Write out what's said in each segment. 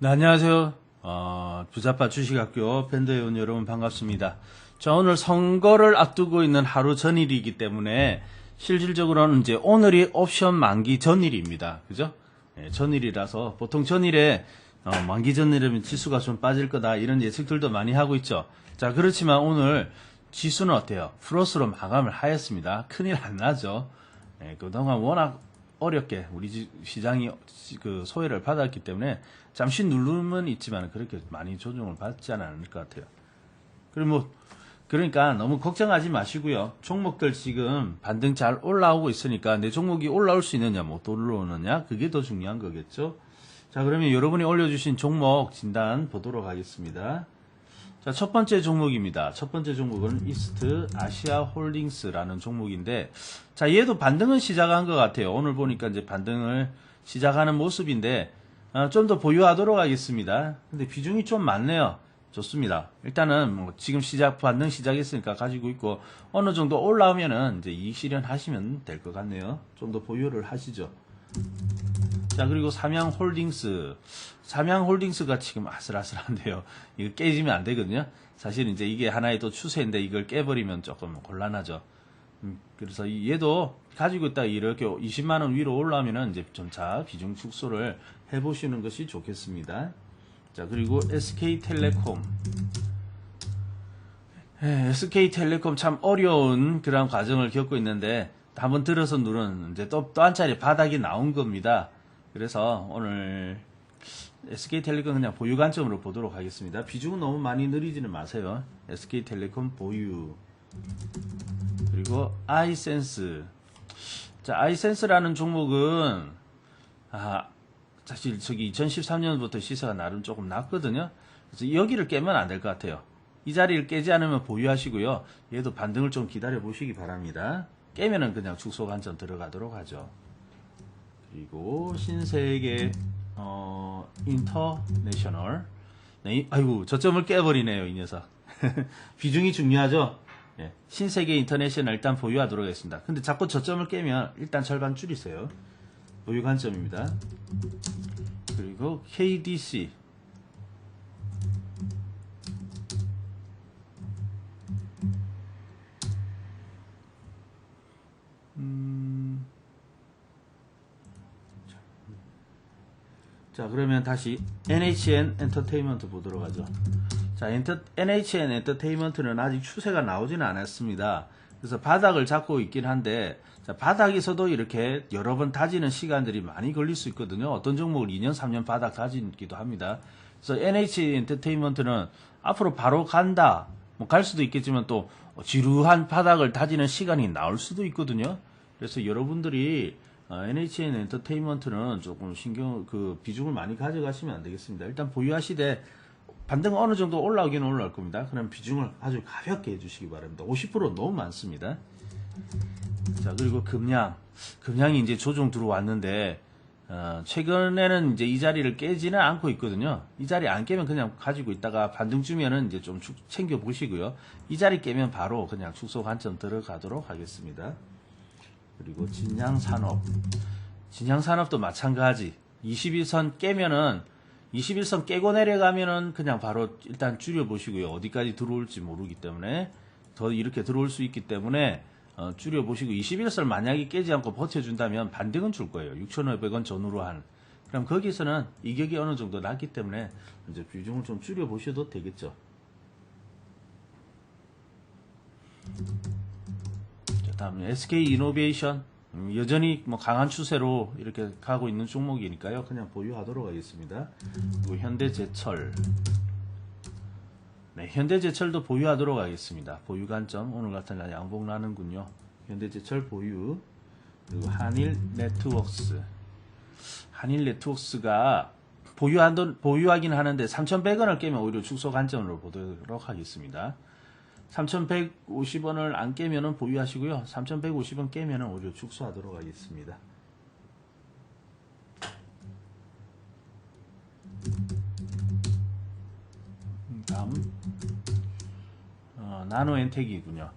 네, 안녕하세요. 어, 부자빠 주식학교 팬더 회원 여러분 반갑습니다. 자, 오늘 선거를 앞두고 있는 하루 전일이기 때문에 실질적으로는 이제 오늘이 옵션 만기 전일입니다. 그죠? 예, 전일이라서 보통 전일에 어, 만기 전일이면 지수가 좀 빠질 거다 이런 예측들도 많이 하고 있죠. 자, 그렇지만 오늘 지수는 어때요? 플러스로 마감을 하였습니다. 큰일 안 나죠. 예, 그동안 워낙 어렵게 우리 지- 시장이 그 소외를 받았기 때문에 잠시 누름은 있지만 그렇게 많이 조정을 받지 않을 것 같아요. 그리고 뭐 그러니까 너무 걱정하지 마시고요. 종목들 지금 반등 잘 올라오고 있으니까 내 종목이 올라올 수 있느냐 못 올라오느냐 그게 더 중요한 거겠죠. 자 그러면 여러분이 올려주신 종목 진단 보도록 하겠습니다. 자, 첫 번째 종목입니다. 첫 번째 종목은 이스트 아시아 홀딩스라는 종목인데, 자, 얘도 반등은 시작한 것 같아요. 오늘 보니까 이제 반등을 시작하는 모습인데, 어, 좀더 보유하도록 하겠습니다. 근데 비중이 좀 많네요. 좋습니다. 일단은 뭐 지금 시작, 반등 시작했으니까 가지고 있고, 어느 정도 올라오면은 이제 이익 실현 하시면 될 것 같네요. 좀 더 보유를 하시죠. 자, 그리고 삼양 홀딩스. 삼양 홀딩스가 지금 아슬아슬한데요. 이거 깨지면 안 되거든요. 사실 이제 이게 하나의 또 추세인데 이걸 깨버리면 조금 곤란하죠. 음, 그래서 이- 얘도 가지고 있다 이렇게 20만 원 위로 올라오면은 이제 점차 비중 축소를 해보시는 것이 좋겠습니다. 자, 그리고 SK텔레콤. 예, SK텔레콤 참 어려운 그런 과정을 겪고 있는데 한번 들어서 누른 이제 또 또 한 차례 바닥이 나온 겁니다. 그래서 오늘 SK텔레콤 그냥 보유 관점으로 보도록 하겠습니다. 비중은 너무 많이 느리지는 마세요. SK텔레콤 보유 그리고 아이센스 자 아이센스라는 종목은 아 사실 저기 2013년부터 시세가 나름 조금 낮거든요. 그래서 여기를 깨면 안 될 것 같아요. 이 자리를 깨지 않으면 보유하시고요. 얘도 반등을 좀 기다려 보시기 바랍니다. 깨면은 그냥 축소 관점 들어가도록 하죠. 그리고 신세계 어 인터내셔널. 네, 이- 아이고 저점을 깨버리네요 이 녀석. 비중이 중요하죠? 예, 신세계 인터내셔널 일단 보유하도록 하겠습니다. 근데 자꾸 저점을 깨면 일단 절반 줄이세요. 보유 관점입니다. 그리고 KDC 자 그러면 다시 NHN 엔터테인먼트 보도록 하죠. 자 엔터, NHN 엔터테인먼트는 아직 추세가 나오지는 않았습니다. 그래서 바닥을 잡고 있긴 한데 자, 바닥에서도 이렇게 여러 번 다지는 시간들이 많이 걸릴 수 있거든요. 어떤 종목을 2년 3년 바닥 다지기도 합니다. 그래서 NH 엔터테인먼트는 앞으로 바로 간다. 뭐 갈 수도 있겠지만 또 지루한 바닥을 다지는 시간이 나올 수도 있거든요. 그래서 여러분들이 어, NHN 엔터테인먼트는 조금 신경 그 비중을 많이 가져가시면 안 되겠습니다. 일단 보유하시되 반등 어느 정도 올라오기는 올라올 겁니다. 그럼 비중을 아주 가볍게 해주시기 바랍니다. 50% 너무 많습니다. 자 그리고 금양 금양이 이제 조정 들어왔는데 어, 최근에는 이제 이 자리를 깨지는 않고 있거든요. 이 자리 안 깨면 그냥 가지고 있다가 반등 주면은 이제 좀 축- 챙겨 보시고요. 이 자리 깨면 바로 그냥 축소 관점 들어가도록 하겠습니다. 그리고 진양산업. 진양산업도 마찬가지. 21선 깨면은 21선 깨고 내려가면은 그냥 바로 일단 줄여 보시고요. 어디까지 들어올지 모르기 때문에 더 이렇게 들어올 수 있기 때문에 어, 줄여 보시고 21선 만약에 깨지 않고 버텨준다면 반등은 줄 거예요. 6,500원 전후로 한. 그럼 거기서는 이격이 어느 정도 났기 때문에 이제 비중을 좀 줄여 보셔도 되겠죠. 자, 다음에 SK 이노베이션 음, 여전히 뭐 강한 추세로 이렇게 가고 있는 종목이니까요. 그냥 보유하도록 하겠습니다. 그리고 현대제철 네, 현대제철도 보유하도록 하겠습니다. 보유 관점 오늘 같은 날 양봉 나는군요. 현대제철 보유 그리고 한일 네트워크스 한일 네트워크스가 보유한 보유하긴 하는데 3,100원을 깨면 오히려 축소 관점으로 보도록 하겠습니다. 3,150원을 안 깨면은 보유하시고요. 3,150원 깨면은 오히려 축소하도록 하겠습니다. 음, 다음 어, 나노엔텍이군요.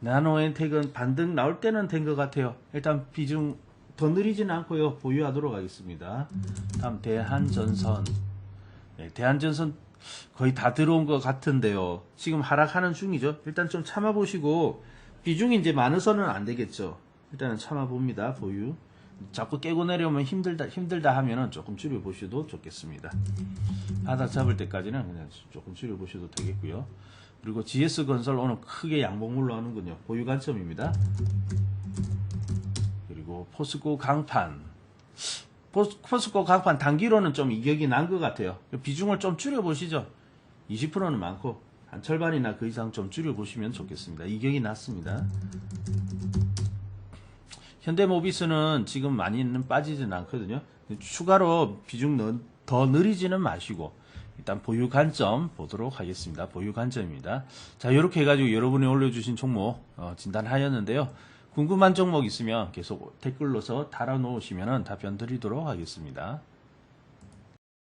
나노엔텍은 반등 나올 때는 된 것 같아요. 일단 비중 더 느리지는 않고요. 보유하도록 하겠습니다. 다음 대한전선 예, 대한전선 거의 다 들어온 것 같은데요. 지금 하락하는 중이죠. 일단 좀 참아보시고 비중이 이제 많아서는 안 되겠죠. 일단은 참아봅니다. 보유. 자꾸 깨고 내려오면 힘들다 힘들다 하면은 조금 줄여 보셔도 좋겠습니다. 바닥 잡을 때까지는 그냥 조금 줄여 보셔도 되겠고요. 그리고 GS 건설 오늘 크게 양봉물로 하는군요. 보유 관점입니다. 그리고 포스코 강판. 포스- 포스코 강판 단기로는 좀 이격이 난 것 같아요. 비중을 좀 줄여보시죠. 20%는 많고 한 절반이나 그 이상 좀 줄여보시면 좋겠습니다. 이격이 났습니다. 현대모비스는 지금 많이는 빠지진 않거든요. 추가로 비중 더, 더 늘리지는 마시고 일단 보유 관점 보도록 하겠습니다. 보유 관점입니다. 자 이렇게 해가지고 여러분이 올려주신 종목 어, 진단하였는데요. 궁금한 종목 있으면 계속 댓글로서 달아놓으시면 답변 드리도록 하겠습니다.